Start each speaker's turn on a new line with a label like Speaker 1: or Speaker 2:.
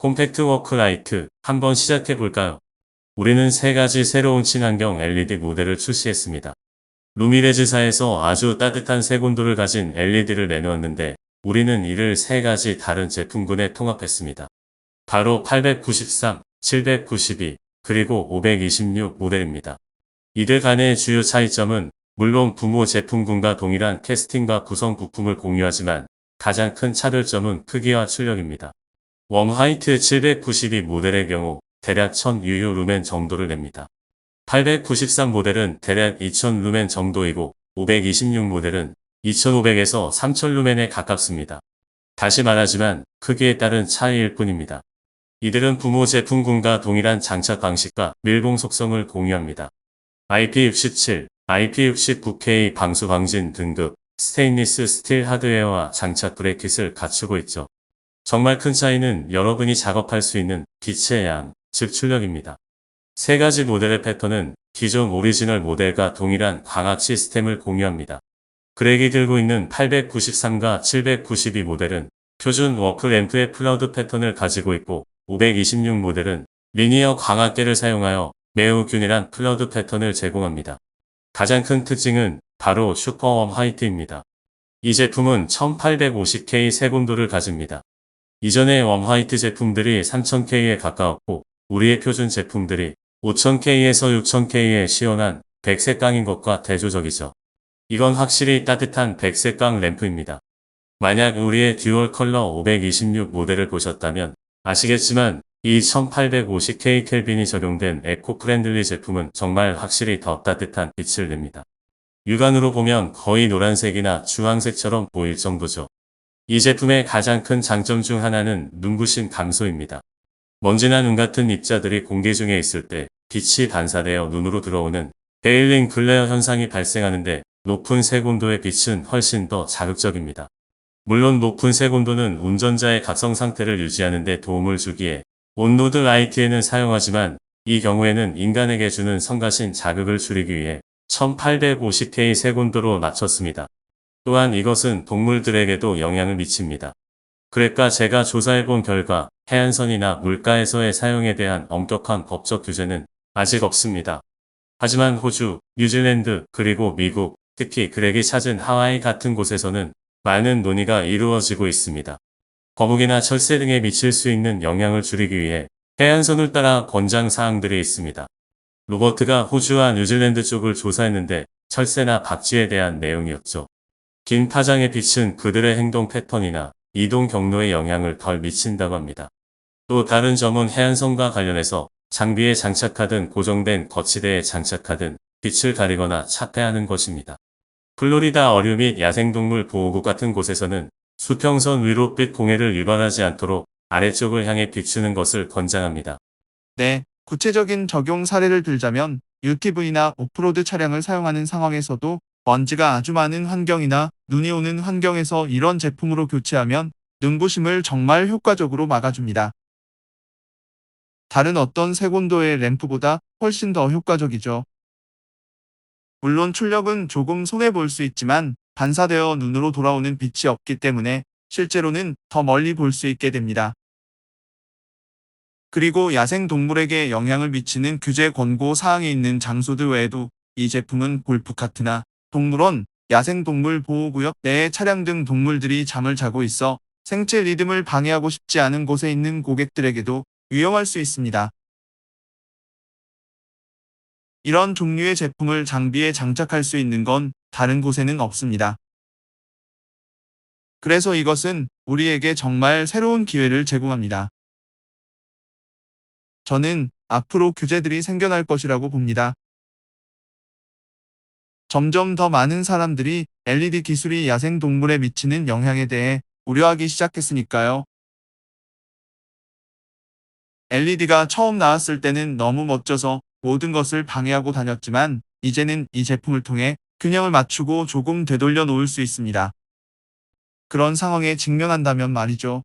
Speaker 1: 콤팩트 워크라이트 한번 시작해 볼까요? 우리는 세 가지 새로운 친환경 LED 모델을 출시했습니다. 루미레즈사에서 아주 따뜻한 색온도를 가진 LED를 내놓았는데 우리는 이를 세 가지 다른 제품군에 통합했습니다. 바로 893, 792, 그리고 526 모델입니다. 이들 간의 주요 차이점은 물론 부모 제품군과 동일한 캐스팅과 구성 부품을 공유하지만 가장 큰 차별점은 크기와 출력입니다. 웜 화이트 792 모델의 경우 대략 1000 유효 루멘 정도를 냅니다. 893 모델은 대략 2000 루멘 정도이고 526 모델은 2500에서 3000 루멘에 가깝습니다. 다시 말하지만 크기에 따른 차이일 뿐입니다. 이들은 부모 제품군과 동일한 장착 방식과 밀봉 속성을 공유합니다. IP67, IP69K 방수 방진 등급 스테인리스 스틸 하드웨어와 장착 브레이킷을 갖추고 있죠. 정말 큰 차이는 여러분이 작업할 수 있는 빛의 양, 즉 출력입니다. 세 가지 모델의 패턴은 기존 오리지널 모델과 동일한 광학 시스템을 공유합니다. 그렉이 들고 있는 893과 792 모델은 표준 워크 램프의 플러드 패턴을 가지고 있고 526 모델은 리니어 광학계를 사용하여 매우 균일한 플러드 패턴을 제공합니다. 가장 큰 특징은 바로 슈퍼웜 화이트입니다. 이 제품은 1850K 색온도를 가집니다. 이전의 웜 화이트 제품들이 3000K에 가까웠고 우리의 표준 제품들이 5000K에서 6000K의 시원한 백색광인 것과 대조적이죠. 이건 확실히 따뜻한 백색광 램프입니다. 만약 우리의 듀얼 컬러 526 모델을 보셨다면 아시겠지만 이 1850K 켈빈이 적용된 에코 프렌들리 제품은 정말 확실히 더 따뜻한 빛을 냅니다. 육안으로 보면 거의 노란색이나 주황색처럼 보일 정도죠. 이 제품의 가장 큰 장점 중 하나는 눈부신 감소입니다. 먼지나 눈 같은 입자들이 공기 중에 있을 때 빛이 반사되어 눈으로 들어오는 베일링 글레어 현상이 발생하는데 높은 색온도의 빛은 훨씬 더 자극적입니다. 물론 높은 색온도는 운전자의 각성 상태를 유지하는 데 도움을 주기에 온로드 라이트에는 사용하지만 이 경우에는 인간에게 주는 성가신 자극을 줄이기 위해 1850K 색온도로 맞췄습니다. 또한 이것은 동물들에게도 영향을 미칩니다. 그래가 제가 조사해본 결과 해안선이나 물가에서의 사용에 대한 엄격한 법적 규제는 아직 없습니다. 하지만 호주, 뉴질랜드, 그리고 미국, 특히 그렉이 찾은 하와이 같은 곳에서는 많은 논의가 이루어지고 있습니다. 거북이나 철새 등에 미칠 수 있는 영향을 줄이기 위해 해안선을 따라 권장 사항들이 있습니다. 로버트가 호주와 뉴질랜드 쪽을 조사했는데 철새나 박쥐에 대한 내용이었죠. 긴 파장의 빛은 그들의 행동 패턴이나 이동 경로에 영향을 덜 미친다고 합니다. 또 다른 점은 해안선과 관련해서 장비에 장착하든 고정된 거치대에 장착하든 빛을 가리거나 차폐하는 것입니다. 플로리다 어류 및 야생동물 보호국 같은 곳에서는 수평선 위로 빛 공해를 유발하지 않도록 아래쪽을 향해 비추는 것을 권장합니다.
Speaker 2: 네, 구체적인 적용 사례를 들자면 UTV나 오프로드 차량을 사용하는 상황에서도 먼지가 아주 많은 환경이나 눈이 오는 환경에서 이런 제품으로 교체하면 눈부심을 정말 효과적으로 막아줍니다. 다른 어떤 색온도의 램프보다 훨씬 더 효과적이죠. 물론 출력은 조금 손해볼 수 있지만 반사되어 눈으로 돌아오는 빛이 없기 때문에 실제로는 더 멀리 볼 수 있게 됩니다. 그리고 야생 동물에게 영향을 미치는 규제 권고 사항이 있는 장소들 외에도 이 제품은 골프카트나 동물원, 야생동물 보호구역 내의 차량 등 동물들이 잠을 자고 있어 생체 리듬을 방해하고 싶지 않은 곳에 있는 고객들에게도 유용할 수 있습니다. 이런 종류의 제품을 장비에 장착할 수 있는 건 다른 곳에는 없습니다. 그래서 이것은 우리에게 정말 새로운 기회를 제공합니다. 저는 앞으로 규제들이 생겨날 것이라고 봅니다. 점점 더 많은 사람들이 LED 기술이 야생동물에 미치는 영향에 대해 우려하기 시작했으니까요. LED가 처음 나왔을 때는 너무 멋져서 모든 것을 방해하고 다녔지만 이제는 이 제품을 통해 균형을 맞추고 조금 되돌려 놓을 수 있습니다. 그런 상황에 직면한다면 말이죠.